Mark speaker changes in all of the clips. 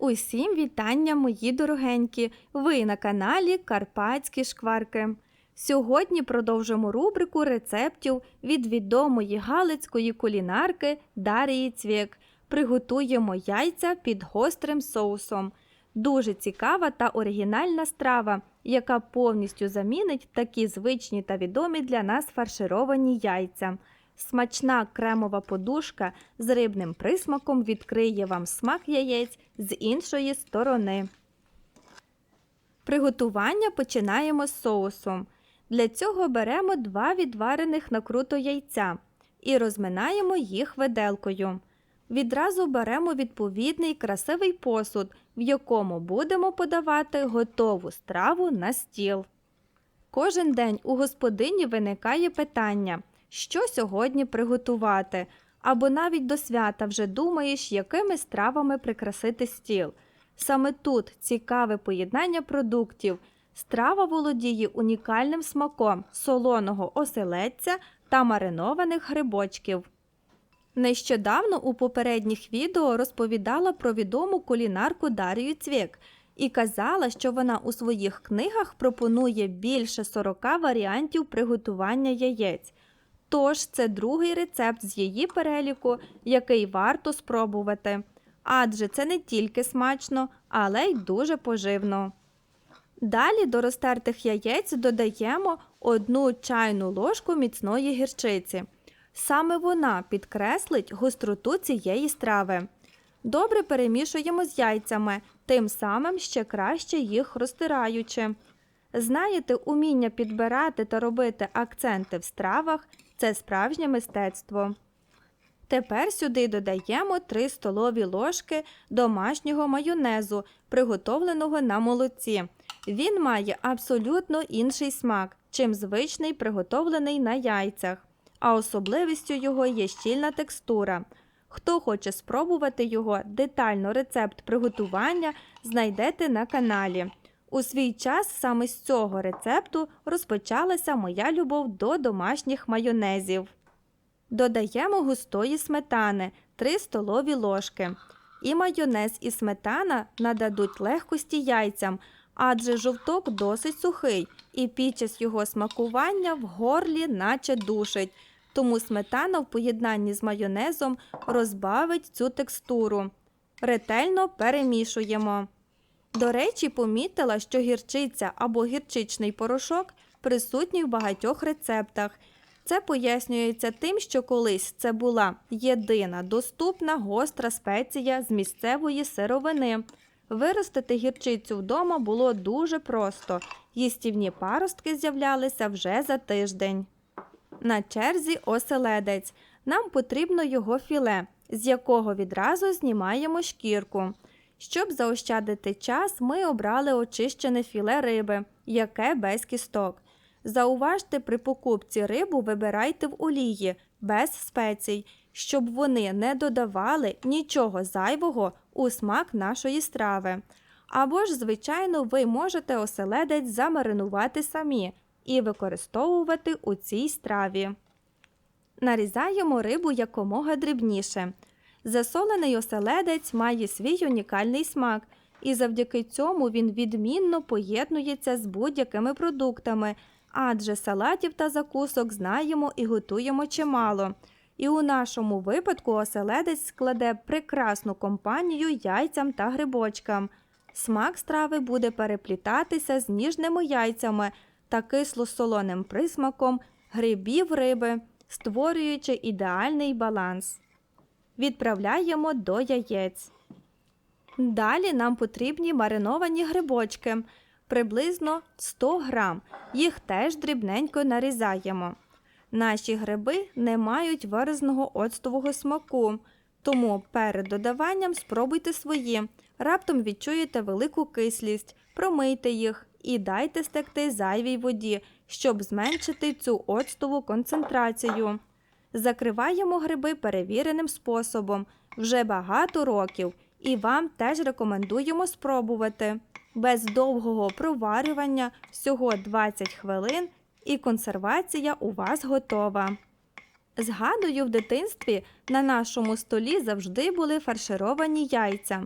Speaker 1: Усім вітання, мої дорогенькі! Ви на каналі Карпатські Шкварки. Сьогодні продовжимо рубрику рецептів від відомої галицької кулінарки Дарії Цвєк. Приготуємо яйця під гострим соусом. Дуже цікава та оригінальна страва, яка повністю замінить такі звичні та відомі для нас фаршировані яйця. Смачна кремова подушка з рибним присмаком відкриє вам смак яєць з іншої сторони. Приготування починаємо з соусом. Для цього беремо два відварених накруто яйця і розминаємо їх виделкою. Відразу беремо відповідний красивий посуд, в якому будемо подавати готову страву на стіл. Кожен день у господині виникає питання, що сьогодні приготувати, або навіть до свята вже думаєш, якими стравами прикрасити стіл. Саме тут цікаве поєднання продуктів. Страва володіє унікальним смаком солоного оселедця та маринованих грибочків. Нещодавно у попередніх відео розповідала про відому кулінарку Дарію Цвєк і казала, що вона у своїх книгах пропонує більше 40 варіантів приготування яєць. Тож це другий рецепт з її переліку, який варто спробувати. Адже це не тільки смачно, але й дуже поживно. Далі до розтертих яєць додаємо одну чайну ложку міцної гірчиці. Саме вона підкреслить гостроту цієї страви. Добре перемішуємо з яйцями, тим самим ще краще їх розтираючи. Знаєте, уміння підбирати та робити акценти в стравах це справжнє мистецтво. Тепер сюди додаємо 3 столові ложки домашнього майонезу, приготовленого на молоці. Він має абсолютно інший смак, чим звичний приготовлений на яйцях, а особливістю його є щільна текстура. Хто хоче спробувати його, детально рецепт приготування знайдете на каналі. У свій час саме з цього рецепту розпочалася моя любов до домашніх майонезів. Додаємо густої сметани 3 столові ложки. І майонез і сметана нададуть легкості яйцям, адже жовток досить сухий, і під час його смакування в горлі наче душить. Тому сметана в поєднанні з майонезом розбавить цю текстуру. Ретельно перемішуємо. До речі, помітила, що гірчиця або гірчичний порошок присутній в багатьох рецептах. Це пояснюється тим, що колись це була єдина доступна гостра спеція з місцевої сировини. Виростити гірчицю вдома було дуже просто. Їстівні паростки з'являлися вже за тиждень. На черзі оселедець. Нам потрібно його філе, з якого відразу знімаємо шкірку. Щоб заощадити час, ми обрали очищене філе риби, яке без кісток. Зауважте, при покупці рибу вибирайте в олії, без спецій, щоб вони не додавали нічого зайвого у смак нашої страви. Або ж, звичайно, ви можете оселедець замаринувати самі і використовувати у цій страві. Нарізаємо рибу якомога дрібніше. Засолений оселедець має свій унікальний смак, і завдяки цьому він відмінно поєднується з будь-якими продуктами, адже салатів та закусок знаємо і готуємо чимало. І у нашому випадку оселедець складе прекрасну компанію яйцям та грибочкам. Смак страви буде переплітатися з ніжними яйцями та кисло-солоним присмаком грибів риби, створюючи ідеальний баланс. Відправляємо до яєць. Далі нам потрібні мариновані грибочки приблизно 100 грам. Їх теж дрібненько нарізаємо. Наші гриби не мають виразного оцтового смаку, тому перед додаванням спробуйте свої. Раптом відчуєте велику кислість, промийте їх і дайте стекти зайвій воді, щоб зменшити цю оцтову концентрацію. Закриваємо гриби перевіреним способом вже багато років, і вам теж рекомендуємо спробувати. Без довгого проварювання всього 20 хвилин і консервація у вас готова. Згадую, в дитинстві на нашому столі завжди були фаршировані яйця.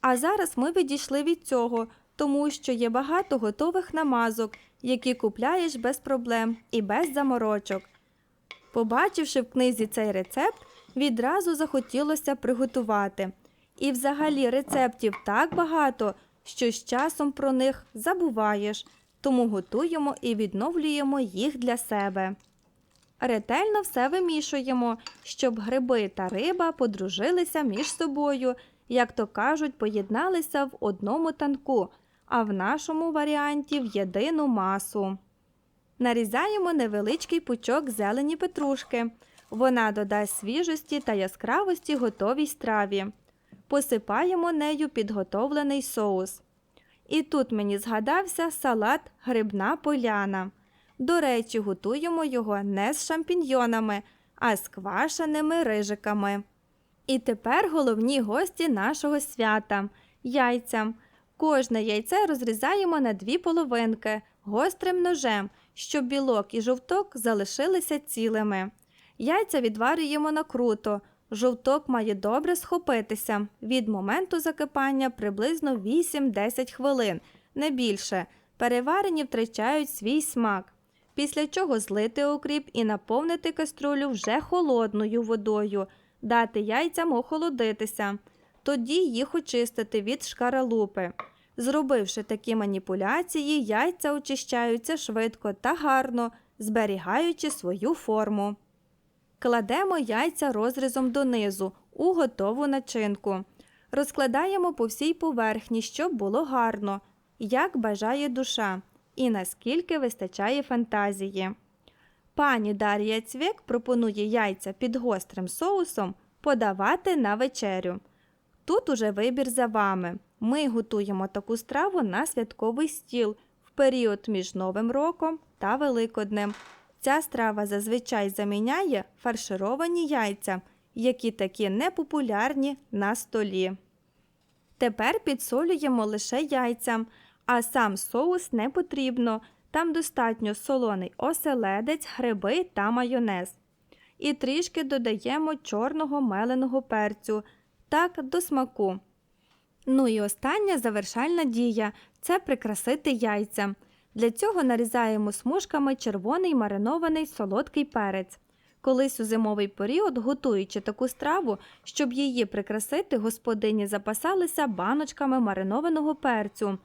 Speaker 1: А зараз ми відійшли від цього, тому що є багато готових намазок, які купляєш без проблем і без заморочок. Побачивши в книзі цей рецепт, відразу захотілося приготувати. І взагалі рецептів так багато, що з часом про них забуваєш, тому готуємо і відновлюємо їх для себе. Ретельно все вимішуємо, щоб гриби та риба подружилися між собою, як то кажуть, поєдналися в одному танку, а в нашому варіанті в єдину масу. Нарізаємо невеличкий пучок зелені петрушки. Вона додасть свіжості та яскравості готовій страві. Посипаємо нею підготовлений соус. І тут мені згадався салат грибна поляна. До речі, готуємо його не з шампіньйонами, а з квашеними рижиками. І тепер головні гості нашого свята яйця. Кожне яйце розрізаємо на дві половинки гострим ножем, щоб білок і жовток залишилися цілими. Яйця відварюємо накруто. Жовток має добре схопитися від моменту закипання приблизно 8-10 хвилин, не більше. Переварені втрачають свій смак. Після чого злити окріп і наповнити каструлю вже холодною водою, дати яйцям охолодитися, тоді їх очистити від шкаралупи. Зробивши такі маніпуляції, яйця очищаються швидко та гарно, зберігаючи свою форму. Кладемо яйця розрізом донизу у готову начинку. Розкладаємо по всій поверхні, щоб було гарно, як бажає душа і наскільки вистачає фантазії. Пані Дар'я Цвєк пропонує яйця під гострим соусом подавати на вечерю. Тут уже вибір за вами. Ми готуємо таку страву на святковий стіл в період між Новим роком та Великоднем. Ця страва зазвичай заміняє фаршировані яйця, які такі непопулярні на столі. Тепер підсолюємо лише яйцям, а сам соус не потрібно. Там достатньо солоний оселедець, гриби та майонез. І трішки додаємо чорного меленого перцю, так до смаку. Ну і остання завершальна дія це прикрасити яйця. Для цього нарізаємо смужками червоний маринований солодкий перець. Колись у зимовий період, готуючи таку страву, щоб її прикрасити, господині запасалися баночками маринованого перцю.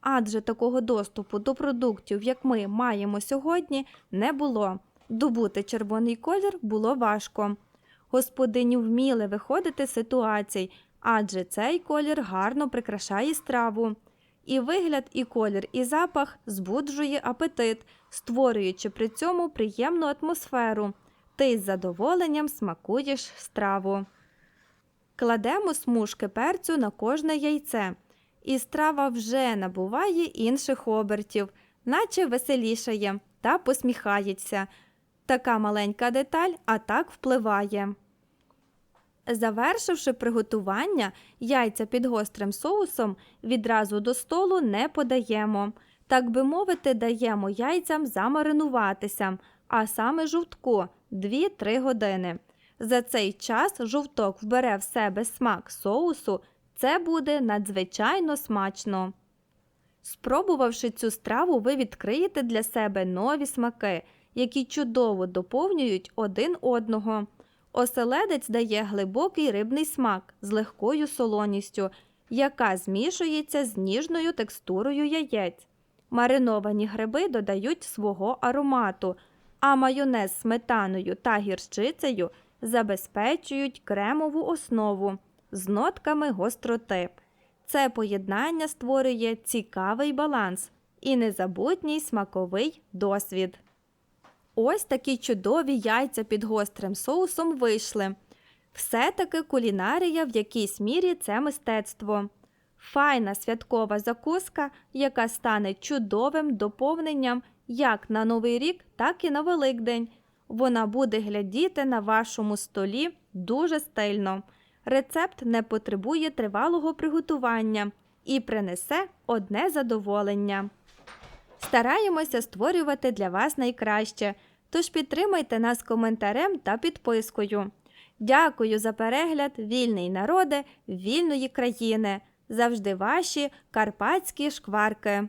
Speaker 1: Адже такого доступу до продуктів, як ми маємо сьогодні, не було. Добути червоний колір було важко. Господині вміли виходити з ситуацій, адже цей колір гарно прикрашає страву. І вигляд, і колір, і запах збуджує апетит, створюючи при цьому приємну атмосферу. Ти з задоволенням смакуєш страву. Кладемо смужки перцю на кожне яйце, і страва вже набуває інших обертів, наче веселішає та посміхається. Така маленька деталь, а так впливає. Завершивши приготування, яйця під гострим соусом відразу до столу не подаємо. Так би мовити, даємо яйцям замаринуватися, а саме жовтку 2-3 години. За цей час жовток вбере в себе смак соусу, це буде надзвичайно смачно. Спробувавши цю страву, ви відкриєте для себе нові смаки, які чудово доповнюють один одного. Оселедець дає глибокий рибний смак з легкою солоністю, яка змішується з ніжною текстурою яєць. Мариновані гриби додають свого аромату, а майонез з сметаною та гірчицею забезпечують кремову основу з нотками гостроти. Це поєднання створює цікавий баланс і незабутній смаковий досвід. Ось такі чудові яйця під гострим соусом вийшли. Все-таки кулінарія в якійсь мірі це мистецтво. Файна святкова закуска, яка стане чудовим доповненням як на Новий рік, так і на Великдень. Вона буде глядіти на вашому столі дуже стильно. Рецепт не потребує тривалого приготування і принесе одне задоволення. Стараємося створювати для вас найкраще, тож підтримайте нас коментарем та підпискою. Дякую за перегляд, вільний народи, вільної країни. Завжди ваші карпатські шкварки.